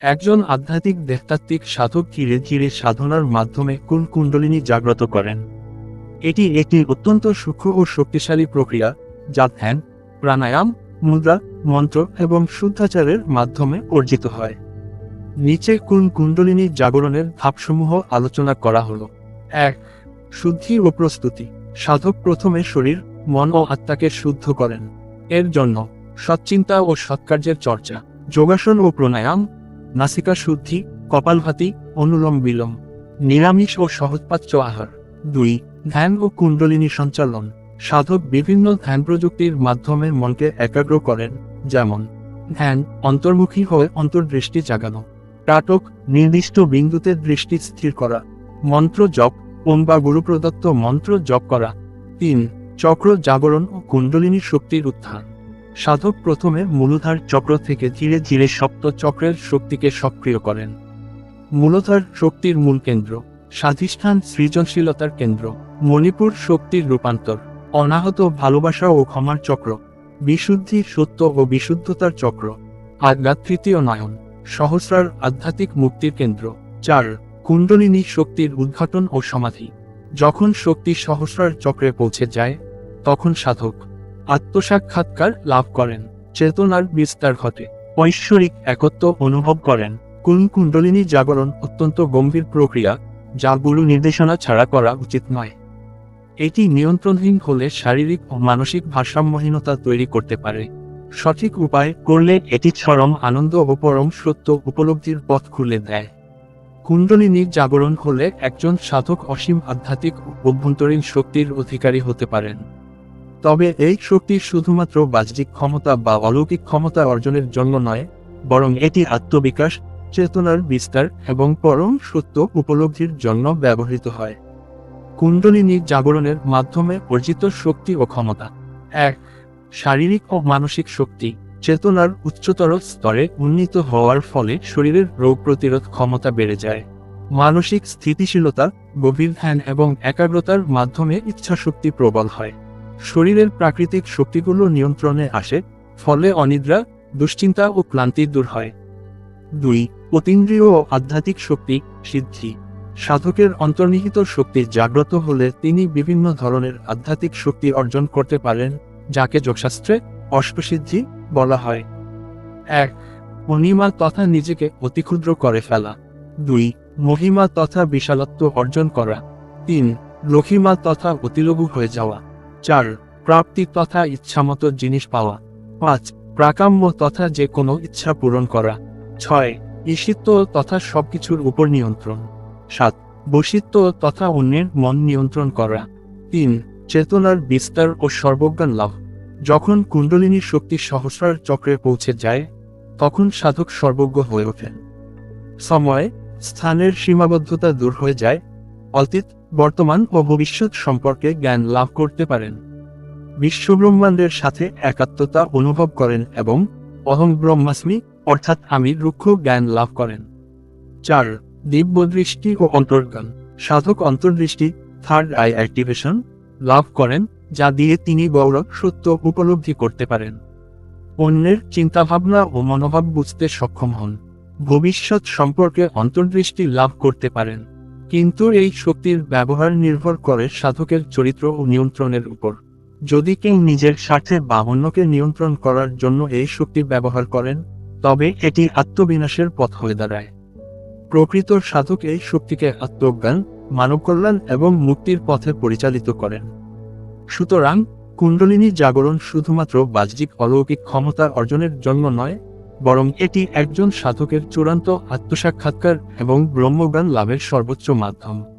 একজন আধ্যাত্মিক দেহতাত্ত্বিক সাধক ধীরে ধীরে সাধনার মাধ্যমে কুল কুণ্ডলিনী জাগ্রত করেন? এটি একটি অত্যন্ত সূক্ষ্ম ও শক্তিশালী প্রক্রিয়া, যা ধ্যান, প্রাণায়াম, মুদ্রা, মন্ত্র এবং শুদ্ধাচারের মাধ্যমে অর্জিত হয়। নিচে কুল কুণ্ডলিনী জাগরণের ধাপসমূহ আলোচনা করা হলো? এক, শুদ্ধি ও প্রস্তুতি। সাধক প্রথমে শরীর, মন ও আত্মাকে শুদ্ধ করেন। এর জন্য সৎচিন্তা ও সৎকার্যের চর্চা, যোগাসন ও প্রাণায়াম নাসিকা শুদ্ধি, কপালভাতি, অনুলোম বিলোম, নিরামিষ ও সহজপাচ্য আহার। দুই, ধ্যান ও কুণ্ডলিনী সঞ্চালন। সাধক বিভিন্ন ধ্যান প্রযুক্তির মাধ্যমে মনকে একাগ্র করেন, যেমন, ধ্যান অন্তর্মুখী হয়ে অন্তর্দৃষ্টি জাগানো টাটক নির্দিষ্ট বিন্দুতে দৃষ্টি স্থির করা, মন্ত্র জপ ওম বা গুরু প্রদত্ত মন্ত্র জপ করা। তিন, চক্র জাগরণ ও কুণ্ডলিনী শক্তির উত্থান। সাধক প্রথমে মূলধার চক্র থেকে ধীরে ধীরে সপ্ত চক্রের শক্তিকে সক্রিয় করেন। মূলধার শক্তির মূল কেন্দ্র, স্বাধিষ্ঠান সৃজনশীলতার কেন্দ্র, মণিপুর শক্তির রূপান্তর, অনাহত ভালোবাসা ও ক্ষমার চক্র, বিশুদ্ধি, সত্য ও বিশুদ্ধতার চক্র। আজ্ঞা তৃতীয় নয়ন, সহস্রার আধ্যাত্মিক মুক্তির কেন্দ্র। চার, কুণ্ডলিনী শক্তির উদ্ঘাটন ও সমাধি। যখন শক্তি সহস্রার চক্রে পৌঁছে যায়, তখন সাধক আত্মসাক্ষাৎকার লাভ করেন। চেতনার বিস্তার ঘটে। ঐশ্বরিক একত্ব অনুভব করেন। কুল কুণ্ডলিনী জাগরণ অত্যন্ত গম্ভীর প্রক্রিয়া, যা গুরু নির্দেশনা ছাড়া করা উচিত নয়। এটি নিয়ন্ত্রণহীন হলে শারীরিক ও মানসিক ভারসাম্যহীনতা তৈরি করতে পারে। সঠিক উপায় করলে এটি চরম আনন্দ ও পরম সত্য উপলব্ধির পথ খুলে দেয়। কুণ্ডলিনী জাগরণ হলে একজন সাধক অসীম আধ্যাত্মিক অভ্যন্তরীণ শক্তির অধিকারী হতে পারেন। তবে এই শক্তি শুধুমাত্র বাহ্যিক ক্ষমতা বা অলৌকিক ক্ষমতা অর্জনের জন্য নয়, বরং এটি আত্মবিকাশ, চেতনার বিস্তার এবং পরম সত্য উপলব্ধির জন্য ব্যবহৃত হয়। কুণ্ডলিনী জাগরণের মাধ্যমে অর্জিত শক্তি ও ক্ষমতা। এক, শারীরিক ও মানসিক শক্তি। চেতনার উচ্চতর স্তরে উন্নীত হওয়ার ফলে শরীরের রোগ প্রতিরোধ ক্ষমতা বেড়ে যায়। মানসিক স্থিতিশীলতা, গভীর ধ্যান এবং একাগ্রতার মাধ্যমে ইচ্ছাশক্তি প্রবল হয়। শরীরের প্রাকৃতিক শক্তিগুলো নিয়ন্ত্রণে আসে, ফলে অনিদ্রা, দুশ্চিন্তা ও ক্লান্তি দূর হয়। দুই, অতীন্দ্রিয় ও আধ্যাত্মিক শক্তি, সিদ্ধি। সাধকের অন্তর্নিহিত শক্তি জাগ্রত হলে তিনি বিভিন্ন ধরনের আধ্যাত্মিক শক্তি অর্জন করতে পারেন, যাকে যোগশাস্ত্রে অষ্টসিদ্ধি বলা হয়। এক, অনিমা তথা নিজেকে অতিক্ষুদ্র করে ফেলা। দুই, মহিমা তথা বিশালত্ব অর্জন করা। তিন লক্ষিমা তথা অতিলঘু হয়ে যাওয়া। চার প্রাপ্তি তথা ইচ্ছামতো জিনিস পাওয়া। পাঁচ, প্রাকাম্য তথা যে কোনো ইচ্ছা পূরণ করা। ছয় ঈশিত্ব তথা সবকিছুর উপর নিয়ন্ত্রণ। সাত বসিত্ব তথা অন্যের মন নিয়ন্ত্রণ করা। তিন, চেতনার বিস্তার ও সর্বজ্ঞান লাভ। যখন কুণ্ডলিনীর শক্তি সহস্রার চক্রে পৌঁছে যায়, তখন সাধক সর্বজ্ঞ হয়ে ওঠেন সময়, স্থানের সীমাবদ্ধতা দূর হয়ে যায়। অতীত বর্তমান ও ভবিষ্যৎ সম্পর্কে জ্ঞান লাভ করতে পারেন। বিশ্বব্রহ্মাণ্ডের সাথে একাত্মতা অনুভব করেন এবং অহং ব্রহ্মাস্মি, অর্থাৎ আমি রুক্ষ জ্ঞান লাভ করেন। চার দিব্য দৃষ্টি ও অন্তর্জ্ঞান। সাধক অন্তর্দৃষ্টি থার্ড আই অ্যাক্টিভেশন লাভ করেন, যা দিয়ে তিনি গৌরব, সত্য উপলব্ধি করতে পারেন। অন্যের চিন্তাভাবনা ও মনোভাব বুঝতে সক্ষম হন। ভবিষ্যৎ সম্পর্কে অন্তর্দৃষ্টি লাভ করতে পারেন। কিন্তু এই শক্তির ব্যবহার নির্ভর করে সাধকের চরিত্র ও নিয়ন্ত্রণের উপর। যদি কেউ নিজের স্বার্থে বা অন্যকে নিয়ন্ত্রণ করার জন্য এই শক্তি ব্যবহার করেন, তবে এটি আত্মবিনাশের পথ হয়ে দাঁড়ায়। প্রকৃত সাধক এই শক্তিকে আত্মজ্ঞান মানব কল্যাণ এবং মুক্তির পথে পরিচালিত করেন। সুতরাং, কুণ্ডলিনী জাগরণ শুধুমাত্র বাহ্যিক অলৌকিক ক্ষমতা অর্জনের জন্য নয় বরং এটি একজন সাধকের চূড়ান্ত আত্মসাক্ষাৎকার এবং ব্রহ্মজ্ঞান লাভের সর্বোচ্চ মাধ্যম।